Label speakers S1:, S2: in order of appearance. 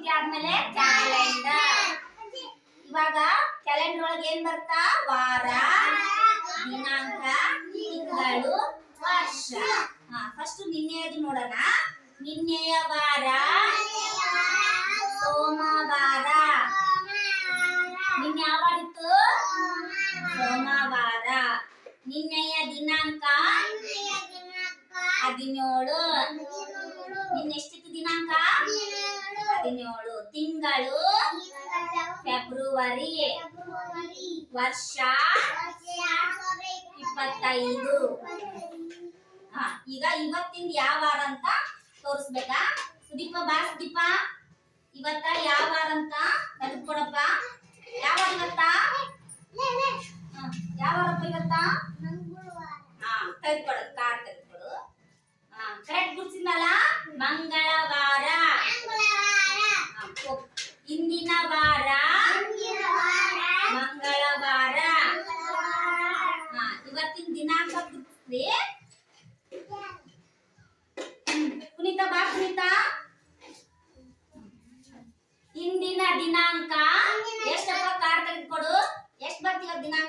S1: ಚೀಟಿ ಆದ್ಮೇಲೆ ಕ್ಯಾಲೆಂಡರ್ ಇವಾಗ ಕ್ಯಾಲೆಂಡರ್ ಒಳಗೆ ಏನ್ ಬರ್ತಾ? ವಾರ ದಿನಾಂಕ ತಿಂಗಳು ವರ್ಷ. ಹಾ ಫಸ್ಟ್ ನಿನ್ನೆಯದು ನೋಡೋಣ. ನಿನ್ನೆಯ ವಾರ ಸೋಮವಾರ. ನಿನ್ನೆ ಯಾವಾಗಿತ್ತು ಸೋಮವಾರ. ನಿನ್ನೆಯ ದಿನಾಂಕ? ಹದಿನೇಳು. ನಿನ್ನೆ ದಿನಾಂಕ? ಹದಿನೇಳು ತಿಂಗಳು ಫೆಬ್ರವರಿ ವರ್ಷ ಇಪ್ಪತ್ತೈದು. ಹಾ ಈಗ ಇವತ್ತಿಂದ ಯಾವ ವಾರ ಅಂತ ತೋರಿಸ್ಬೇಕಾ? ಸುದೀಪ ಬಾ ಸುದೀಪ. ಇವತ್ತ ಯಾವ ವಾರ ಅಂತ ತೆಗೆದುಕೊಡಪ್ಪ. ಯಾವ ವಾರ ಇವತ್ತ? ಯಾವ ವಾರಪ್ಪ ಇವತ್ತ? ಹಾ ತೆಗೆದುಕೊಡು ಕಾರ್ಡ್ ತೆಗೆದುಕೊಡು. ಹಾ ಕರೆಕ್ಟ್ ಗುರ್ಸಿದ್ನಲ್ಲ ಮಂಗಳವಾರ. ದಿನಾಂಕ ಪುನೀತಾ ಪುನೀತ ಬಾ ಪುನೀತ. ಇಂದಿನ ದಿನಾಂಕ ಎಷ್ಟಪ್ಪ? ಕಾರ್ಡ್ ತೆಗೆದುಕೊಡು ಎಷ್ಟು ಬರ್ತೀವ ದಿನಾಂಕ?